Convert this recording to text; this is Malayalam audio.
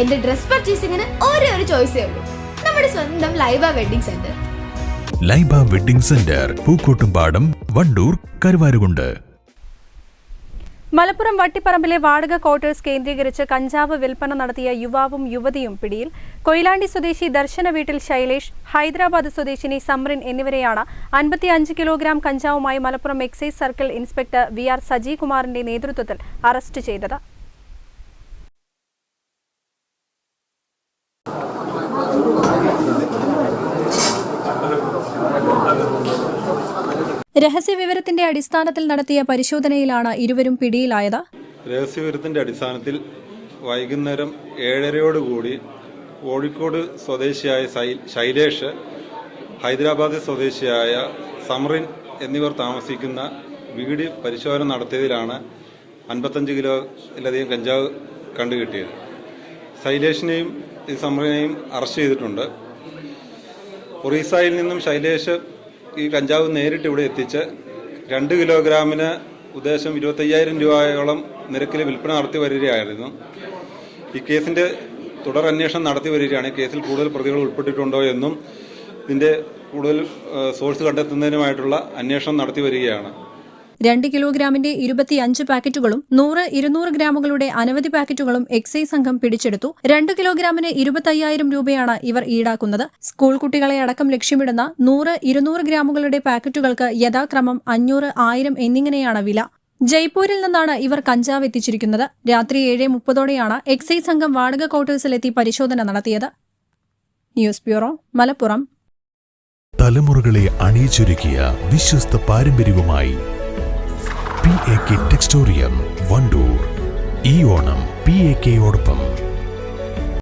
എന്റെ ഡ്രസ് പർച്ചേസിംഗിന് ഒരേ ഒരു ചോയ്സേ ഉള്ളൂ. നമ്മുടെ സ്വന്തം Laiba wedding centre. Laiba wedding centre Pookkottumpadam Wandoor Karuvarakundu. Malappuram വട്ടിപ്പറമ്പിലെ വാടക ക്വാർട്ടേഴ്സ് കേന്ദ്രീകരിച്ച് കഞ്ചാവ് വിൽപ്പന നടത്തിയ യുവാവും യുവതിയും പിടിയിൽ. കൊയിലാണ്ടി സ്വദേശി ദർശന വീട്ടിൽ ശൈലേഷ് ഹൈദരാബാദ് സ്വദേശിനി സമ്രിൻ എന്നിവരെയാണ് അൻപത്തി അഞ്ച് കിലോഗ്രാം കഞ്ചാവുമായി Malappuram excise circle inspector V R സജികുമാറിന്റെ നേതൃത്വത്തിൽ അറസ്റ്റ് ചെയ്തത്. രഹസ്യവിവരത്തിന്റെ അടിസ്ഥാനത്തിൽ നടത്തിയ പരിശോധനയിലാണ് ഇരുവരും പിടിയിലായത്. രഹസ്യവിവരത്തിന്റെ അടിസ്ഥാനത്തിൽ വൈകുന്നേരം ഏഴരയോടുകൂടി കോഴിക്കോട് സ്വദേശിയായ ശൈലേഷ് ഹൈദരാബാദ് സ്വദേശിയായ സമറിൻ എന്നിവർ താമസിക്കുന്ന വീട് പരിശോധന നടത്തിയതിലാണ് അൻപത്തഞ്ച് കിലോയിലധികം കഞ്ചാവ് കണ്ടുകിട്ടിയത്. ശൈലേഷിനെയും ഈ സംഭവനെയും അറസ്റ്റ് ചെയ്തിട്ടുണ്ട്. ഒറീസയിൽ നിന്നും ശൈലേഷ് ഈ കഞ്ചാവ് നേരിട്ട് ഇവിടെ എത്തിച്ച് രണ്ട് കിലോഗ്രാമിന് ഉദ്ദേശം ഇരുപത്തയ്യായിരം രൂപയോളം നിരക്കിൽ വിൽപ്പന നടത്തി വരികയായിരുന്നു. ഈ കേസിന്റെ തുടർ അന്വേഷണം നടത്തി വരികയാണ്. കേസിൽ കൂടുതൽ പ്രതികൾ ഉൾപ്പെട്ടിട്ടുണ്ടോ എന്നും ഇതിന്റെ കൂടുതൽ സോഴ്സ് കണ്ടെത്തുന്നതിനുമായിട്ടുള്ള അന്വേഷണം നടത്തി വരികയാണ്. രണ്ട് കിലോഗ്രാമിന്റെ ഇരുപത്തിയഞ്ച് പാക്കറ്റുകളും നൂറ് ഇരുന്നൂറ് ഗ്രാമുകളുടെ അനവധി പാക്കറ്റുകളും എക്സൈസ് സംഘം പിടിച്ചെടുത്തു. രണ്ട് കിലോഗ്രാമിന് ഇരുപത്തയ്യായിരം രൂപയാണ് ഇവർ ഈടാക്കുന്നത്. സ്കൂൾ കുട്ടികളെ അടക്കം ലക്ഷ്യമിടുന്ന നൂറ് ഇരുന്നൂറ് ഗ്രാമുകളുടെ പാക്കറ്റുകൾക്ക് യഥാക്രമം അഞ്ഞൂറ് ആയിരം എന്നിങ്ങനെയാണ് വില. ജയ്പൂരിൽ നിന്നാണ് ഇവർ കഞ്ചാവ് എത്തിച്ചിരിക്കുന്നത്. രാത്രി ഏഴ് മുപ്പതോടെയാണ് എക്സൈസ് സംഘം വാടക ക്വാർട്ടേഴ്സിലെത്തി പരിശോധന നടത്തിയത്. News bureau Malappuram. തലമുറകളെ അണിയിച്ചൊരുക്കിയ വിശ്വസ്ത പാരമ്പര്യവുമായി P A K Textorium Wandoor. ഈ ഓണം പി എ കെയോടൊപ്പം